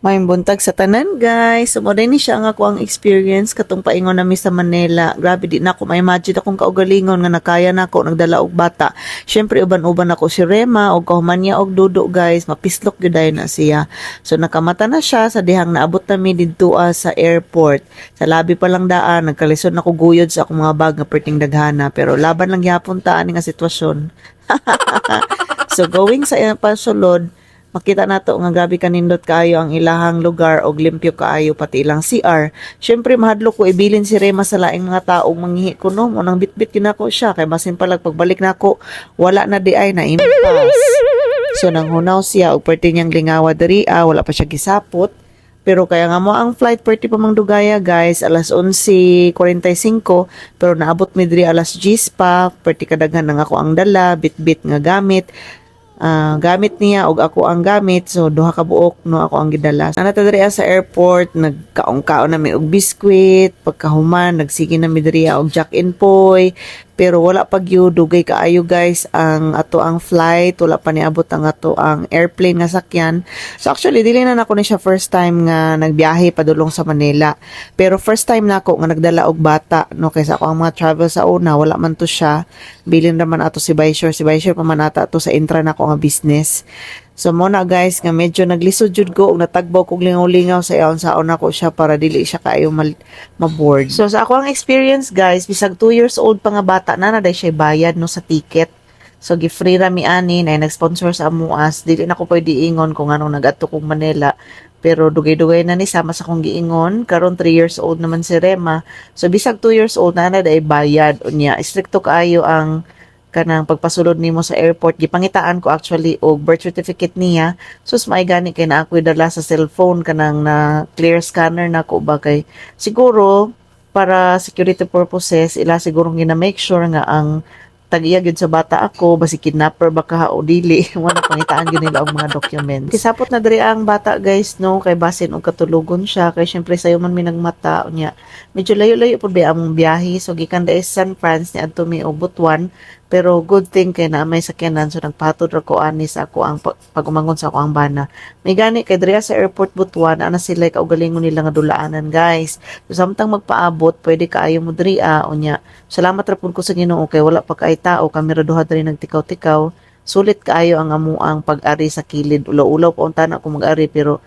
May buntag sa tanan guys. So, mo ni siya ang ako ang experience katong paingon nami sa Manila. Grabe di na ako ma-imagine akong kaugalingon nga nakaya na ako nagdala og bata. Syempre uban-uban ako si Rema og kahuman niya og dudo guys. Mapislok gyud na siya. So nakamata na siya sa dihang naabot nami didto ah, sa airport. Sa labi pa lang daan nagkalisod na ko guyod sa akong mga bag nga perting daghana pero laban lang gyapon ta ani nga sitwasyon. so going sa iyang pasulod, makita nato nga grabe kanindot kaayo ang ilahang lugar og limpyo kaayo pati ilang CR. Syempre mahadlok ko ibilin si Rema sa laing mga taong manghihi ko no, unang bitbit ginako siya kay basin palag pagbalik nako wala na di ay na impas. So nang hunaw siya og perti niyang lingawa diri ah, wala pa siya gisapot. Pero kaya nga mo ang flight perti pa mang dugaya guys alas 11:45 pero naabot mi diri alas 10 pa perti kadaghan nga ako ang dala bitbit nga gamit Ah, gamit niya og ako ang gamit. So duha ka buok no ako ang gidala. Ana ta diri sa airport nagkaong-kaon nami og biskwit pagkahuman nagsige na mi diri og jack and poy pero wala pag yun dugay kaayo guys ang ato ang flight. Wala pa niabot ang ato ang airplane nga sakyan. So actually dili na nako ni siya first time nga nagbiyahe padulong sa Manila. Pero first time nako nga nagdala og bata no kaysa ako ang mga travel sa una wala man to siya. Bilin naman ato si Baysure si Baysure pa man ata to sa intra nako nga business So mo na guys nga medyo naglisod jud ko og natagbaw kog lingaw-lingaw sa iyon sa una ko siya para dili siya kaayo mal maboard. So sa ako ang experience guys, bisag 2 years old pa nga bata na na siya bayad no sa ticket. So gi-free ra mi ani na nag-sponsor sa amuas. Dili na ko pwede ingon kung anong nagadto kong Manila. Pero dugay-dugay na ni sama sa kong giingon. Karon 3 years old naman si Rema. So bisag 2 years old na na day bayad unya. Stricto kaayo ang kanang pagpasulod nimo sa airport. Gipangitaan ko actually og birth certificate niya. Sus may gani kay na ako dala sa cellphone kanang na clear scanner na ko ba kay. Siguro para security purposes ila siguro gina make sure nga ang tagiya gyud sa bata ako basi kidnapper ba ka o dili. Wala pangitaan gyud nila og mga documents. Kisapot na diri ang bata guys no? Kay basin og katulugon siya. Kay syempre sayo man mi nagmata unya. Medyo layo-layo pud ba ang biyahe. So gikan dai sa San Francisco ni adto mi og Butuan pero good thing kay na may sakyanan so nagpatod ra ko ani sa ako ang pag- pagumangon sa ako ang bana. May gani kay diri sa airport Butuan ana sila kaugalingon nila nga dulaanan guys. So samtang magpaabot pwede kaayo mo diri ah, unya. Salamat ra ko sa Ginoo kay wala pa kay tao kami ra duha diri nagtikaw-tikaw. Sulit kaayo ang amuang pag-ari sa kilid. Ulaw-ulaw pa unta na ako mag-ari pero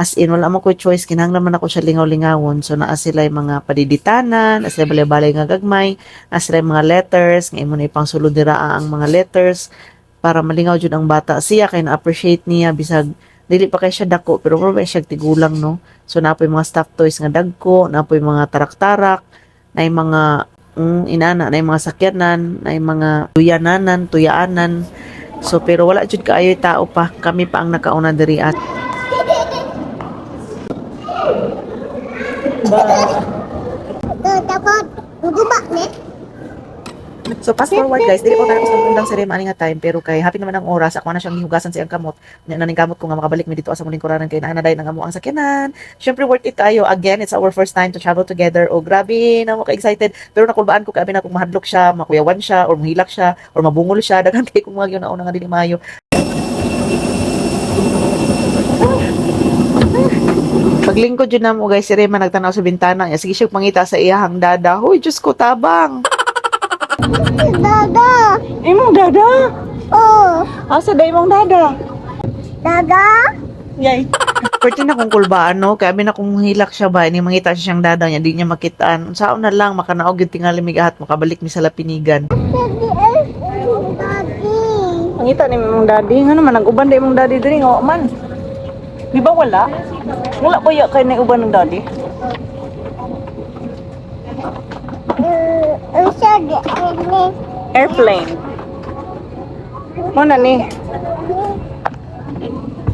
As in, wala mo ko choice. Kinahanglan man ako siya lingaw-lingawon. So, naa sila yung mga padiditanan, as sila balay-balay nga gagmay, as sila yung mga letters, ngayon mo na ipang sulod dira ang mga letters, para malingaw jud ang bata siya, kay na-appreciate niya, bisag, dili pa kay siya dako, pero probably siya tigulang, no? So, na po yung mga stuffed toys nga dagko, na po yung mga tarak-tarak, na mga mm, inana, na mga sakyanan, na mga tuyananan, tuyaanan. So, pero wala jud kaayo tao pa. Kami pa ang nakauna diri at Dapat gugubak ni. So fast forward guys, dili ko na sa undang ani nga time pero kay happy naman ang oras ako na siyang gihugasan sa iyang kamot. Nya naning kamot ko nga makabalik mi dito sa muling kuraran kay naa na day nang amo ang sakyanan. Syempre worth it tayo. Again, it's our first time to travel together. O grabe na mo ka excited. Pero nakulbaan ko kaabi na kung mahadlok siya, makuyawan siya or mahilak siya or mabungol siya daghan kay kung mga gyud na una nga dili maayo. Paglingkod yun na mo guys, si Rema nagtanaw sa bintana niya. Sige siya pangita sa iyahang dada. Hoy, Diyos ko, tabang. Dada. Imong dada? Oh, Asa da imong dada? dada. Yay. Pwede na kung kulbaan, no? Kaya na kung hilak siya ba, ini mangita siya siyang dada niya, di niya makitaan. Saan na lang, makanaog yung tingali migahat, makabalik mi sa lapinigan. Daddy eh. Daddy. Mangita ni mong daddy, nga naman, nag-uban da imong daddy diri, nga man. Di ba wala? Wala ba ya kay na uban ng daddy? Ini. Airplane. Mo na ni.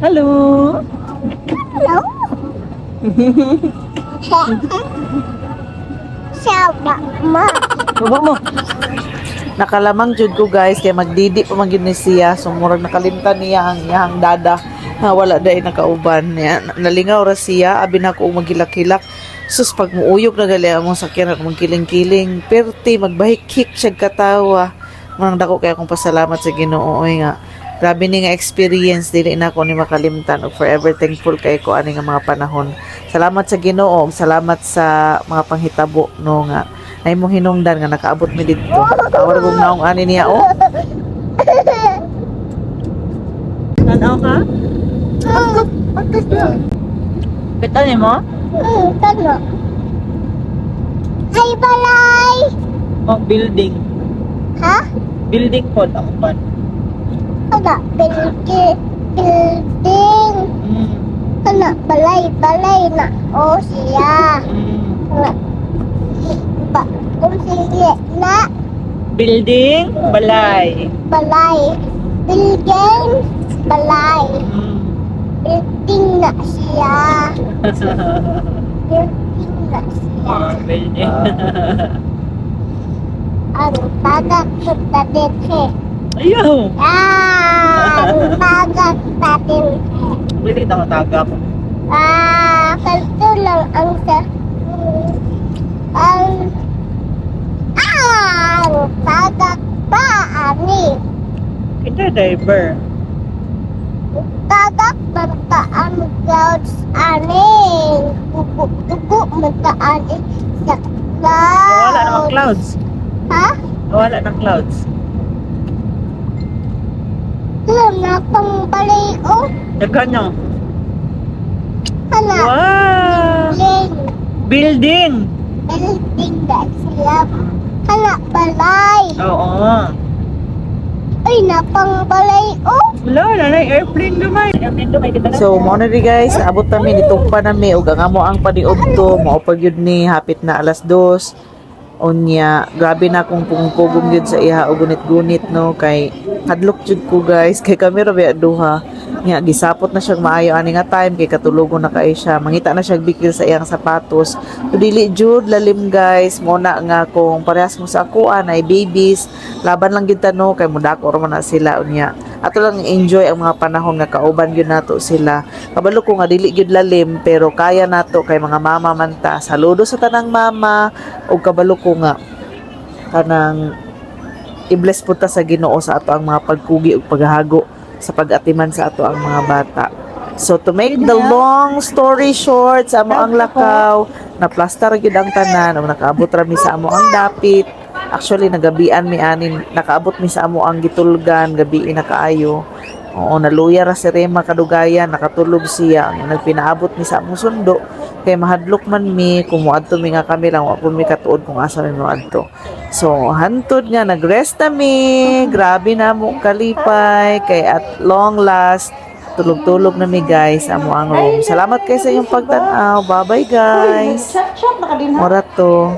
Hello. Hello. Siapa ma? Baba mo. Nakalamang jud ko guys kay magdidi pa man ni siya so murag nakalimtan niya ang iyang dada na wala dai nakauban niya. Nalingaw ra siya abi na ko magilak-hilak sus pag muuyog na gali mga sakyan ako magkiling-kiling. Perti magbahik-hik siya katawa manang dako kay akong pasalamat sa Ginoo oy nga. Grabe ni nga experience dili na ko ni makalimtan ug forever thankful kay ko ani nga mga panahon. Salamat sa Ginoo salamat sa mga panghitabo no nga. Ay mo hinungdan nga nakaabot mi didto awar kong naong ani niya oh Tanaw ka? Kita ni mo? Hmm, tano. Hay balay! Oh, building. Ha? Building po ang pan. Ano? Building. Building. Mm. Ano? Balay, balay na. O siya. Mm. Ano? Ba, kung sige na Building, balay. balay. Building, balay. Mm. Building na siya. Building na siya. Ang tagak kita din eh. Ayaw. Ah, ang tagak natin eh. Pwede na matagap. Ah, kalto lang ang sa... Ang... Ah, ang tagak pa, ani. Kita driver. Tagak banta ang clouds, ani. Dugo-dugo mata ani sa Wala namang clouds. clouds. Ha? Wala ng clouds. Alam na pang balay ko. Daghan nyo. Hala, Wow! building. Building! Building na siya. Hala, balay. Oo. Ay, napang balay ko. Wala na na airplane dumay. Airplane dumay kita So mo na ri guys, abot kami nitong pa nami ug ang amo ang paniudto, mao pag yun ni hapit na alas 2. Unya, grabe na akong pungpugong yun sa iha og gunit-gunit no kay hadlok jud ko guys kay kami ra ba duha. Nya gisapot na siyang maayo. Ani nga time kay katulogon na kay siya. Mangita na siya bikil sa iyang sapatos. So, dili jud lalim guys, mo na nga kung parehas mo sa akuan ay babies, laban lang gyud no kay mudako ra man na sila unya. Ato lang enjoy ang mga panahon nga kauban gyud nato sila. Kabalo ko nga dili gyud lalim pero kaya nato kay mga mama man ta. Saludo sa tanang mama. Ug kabalo ko nga kanang i-bless po ta sa Ginoo sa ato ang mga pagkugi ug paghahago sa pag-atiman sa ato ang mga bata So to make the long story short, sa amo ang lakaw, na plaster gyud ang tanan, ug nakaabot ra mi sa amo ang dapit. Actually nagabian mi anin, nakaabot mi sa amo ang gitulgan, gabi na kaayo. Oo, naluya ra si Rema kadugayan, nakatulog siya. Nagpinaabot mi sa among sundo. Kay mahadlok man mi, kumuadto mi nga kami lang, wa po mi katuod kung asa mi moadto. So, hantod nga, nagrest na mi. Grabe na mo kalipay. Kay at long last, tulog-tulog na mi guys amo ang room. Salamat kayo sa inyong pagtanaw. Bye-bye guys. Ora to.